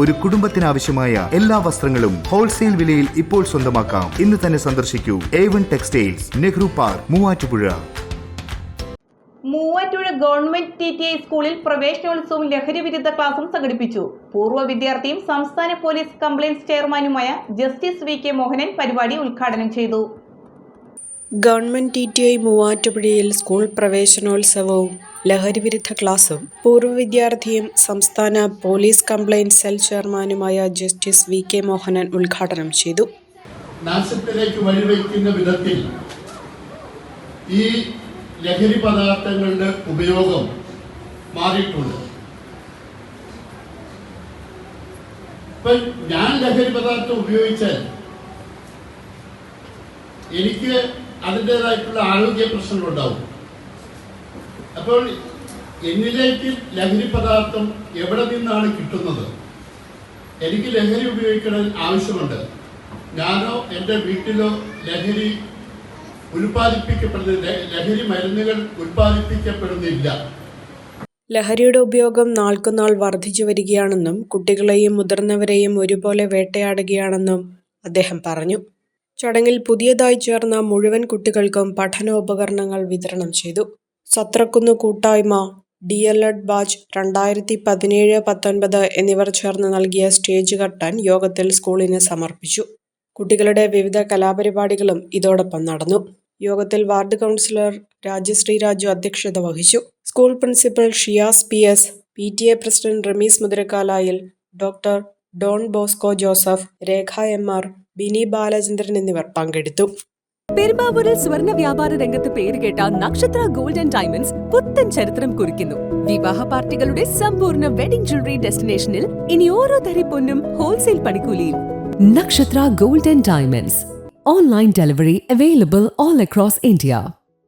ഒരു കുടുംബത്തിനാവശ്യമായ എല്ലാ വസ്ത്രങ്ങളും ഹോൾസെയിൽ വിലയിൽ ഇപ്പോൾ സ്വന്തമാക്കാം. ഇന്ന് തന്നെ സന്ദർശിക്കൂ. A one textiles Nehru park Muvattupuzha. Muvattupuzha government T T I സ്കൂളിൽ പ്രവേശനോത്സവവും ലഹരി വിരുദ്ധ ക്ലാസും സംഘടിപ്പിച്ചു. പൂർവ വിദ്യാർത്ഥിയും സംസ്ഥാന പോലീസ് കംപ്ലയിൻസ് ചെയർമാനുമായ ജസ്റ്റിസ് വി കെ മോഹനൻ പരിപാടി ഉദ്ഘാടനം ചെയ്തു. ഗവൺമെന്റ് ടി ടി ഐ മൂവാറ്റുപുഴയിൽ സ്കൂൾ പ്രവേശനോത്സവവും ലഹരിവിരുദ്ധ ക്ലാസും പൂർവ വിദ്യാർത്ഥിയും സംസ്ഥാന പോലീസ് കംപ്ലയിന്റ് സെൽ ചെയർമാനുമായ ജസ്റ്റിസ് വി കെ മോഹനൻ ഉദ്ഘാടനം ചെയ്തു. നാശത്തിലേക്ക് വഴിവെക്കുന്ന വിധത്തിൽ ഈ ലഹരി പദാർത്ഥങ്ങളുടെ ഉപയോഗം മാറിയിട്ടുണ്ട്. ഞാൻ ലഹരി പദാർത്ഥം ഉപയോഗിച്ചാൽ എനിക്ക് അതിന്റെതായിട്ടുള്ള ആരോഗ്യ പ്രശ്നങ്ങളുണ്ടാവും അപ്പോൾ എന്നിലേക്ക് ലഹരി പദാർത്ഥം എവിടെ നിന്നാണ് കിട്ടുന്നത്? എനിക്ക് ലഹരി ഉപയോഗിക്കണം ആവശ്യമുണ്ട്. ഞാനോ എന്റെ വീട്ടിലോ ലഹരി ഉൽപ്പാദിപ്പിക്കപ്പെടുന്ന ലഹരി മരുന്നുകൾ ഉൽപ്പാദിപ്പിക്കപ്പെടുന്നില്ല. ലഹരിയുടെ ഉപയോഗം നാൾക്കുനാൾ വർദ്ധിച്ചു വരികയാണെന്നും കുട്ടികളെയും മുതിർന്നവരെയും ഒരുപോലെ വേട്ടയാടുകയാണെന്നും അദ്ദേഹം പറഞ്ഞു. ചടങ്ങിൽ പുതിയതായി ചേർന്ന മുഴുവൻ കുട്ടികൾക്കും പഠനോപകരണങ്ങൾ വിതരണം ചെയ്തു. സത്രക്കുന്ന് കൂട്ടായ്മ ഡി എൽ എഡ് ബാച്ച് രണ്ടായിരത്തി പതിനേഴ് പത്തൊൻപത് എന്നിവർ ചേർന്ന് നൽകിയ സ്റ്റേജ് കട്ടൻ യോഗത്തിൽ സ്കൂളിന് സമർപ്പിച്ചു. കുട്ടികളുടെ വിവിധ കലാപരിപാടികളും ഇതോടൊപ്പം നടന്നു. യോഗത്തിൽ വാർഡ് കൗൺസിലർ രാജശ്രീ രാജു അധ്യക്ഷത വഹിച്ചു. School principal Shiyas P S P T A president Rameez Muthirakkalayil doctor Don Bosco Joseph Rekha M R Bini Balachandran എന്നിവർ പങ്കെടുത്തു പെരുമ്പാവൂരിൽ സ്വർണ വ്യാപാര രംഗത്ത് പേരുകേട്ട നക്ഷത്ര ഗോൾഡ് ആൻഡ് ഡയമണ്ട്സ് പുത്തൻ ചരിത്രം കുറിക്കുന്നു വിവാഹ പാർട്ടികളുടെ സമ്പൂർണ വെഡിംഗ് ജ്വല്ലറി ഡെസ്റ്റിനേഷനിൽ ഇനി ഓരോ തരി പൊന്നും ഹോൾസെയിൽ പണിക്കൂലിയിൽ നക്ഷത്ര Gold and Diamonds. Online delivery available all across India.